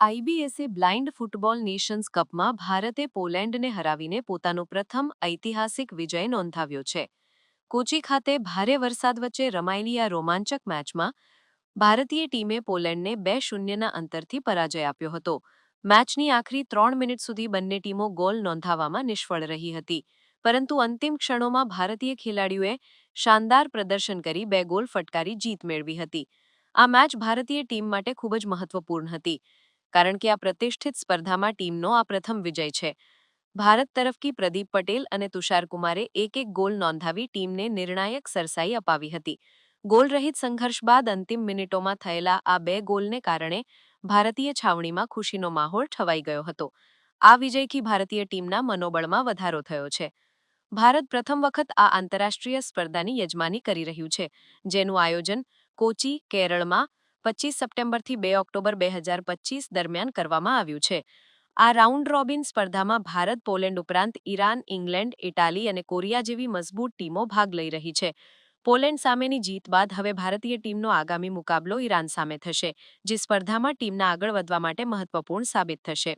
આઈબીએસે blind football Nations કપમાં ભારતે પોલેન્ડને હરાવીને પોતાનો પ્રથમ ઐતિહાસિક વિજય નોંધાવ્યો છે. કોચી ખાતે ભારે વરસાદ વચ્ચે રમાયેલી આ રોમાંચક મેચમાં ભારતીય ટીમે પોલેન્ડને બે શૂન્યના અંતરથી પરાજય આપ્યો હતો. મેચની આખરી ત્રણ મિનિટ સુધી બંને ટીમો ગોલ નોંધાવવામાં નિષ્ફળ રહી હતી. પરંતુ અંતિમ ક્ષણોમાં ભારતીય ખેલાડીઓએ શાનદાર પ્રદર્શન કરી બે ગોલ ફટકારી જીત મેળવી હતી. આ મેચ ભારતીય ટીમ માટે ખૂબ જ મહત્વપૂર્ણ હતી. કારણ કે આ પ્રતિષ્ઠિત સ્પર્ધામાં ટીમનો આ પ્રથમ વિજય છે. ભારત તરફથી પ્રદીપ પટેલ અને તુષાર કુમારે એક એક ગોલ નોંધાવી ટીમને નિર્ણાયક સરસાઈ અપાવી હતી. ગોલરહિત સંઘર્ષ બાદ અંતિમ મિનિટોમાં થયેલા આ બે ગોલને કારણે ભારતીય છાવણીમાં ખુશીનો માહોલ છવાઈ ગયો હતો. આ વિજયથી ભારતીય ટીમના મનોબળમાં વધારો થયો છે. ભારત પ્રથમ વખત આ આંતરરાષ્ટ્રીય સ્પર્ધાની યજમાની કરી રહ્યું છે, જેનું આયોજન કોચી, કેરળમાં પચીસ સપ્ટેમ્બરથી બે ઓક્ટોબર બે હજાર પચીસ દરમિયાન કરવામાં આવ્યું છે. આ રાઉન્ડ રોબિન સ્પર્ધામાં ભારત, પોલેન્ડ ઉપરાંત ઈરાન, ઇંગ્લેન્ડ, ઇટાલી અને કોરિયા જેવી મજબૂત ટીમો ભાગ લઈ રહી છે. પોલેન્ડ સામેની જીત બાદ હવે ભારતીય ટીમનો આગામી મુકાબલો ઈરાન સામે થશે, જે સ્પર્ધામાં ટીમના આગળ વધવા માટે મહત્વપૂર્ણ સાબિત થશે.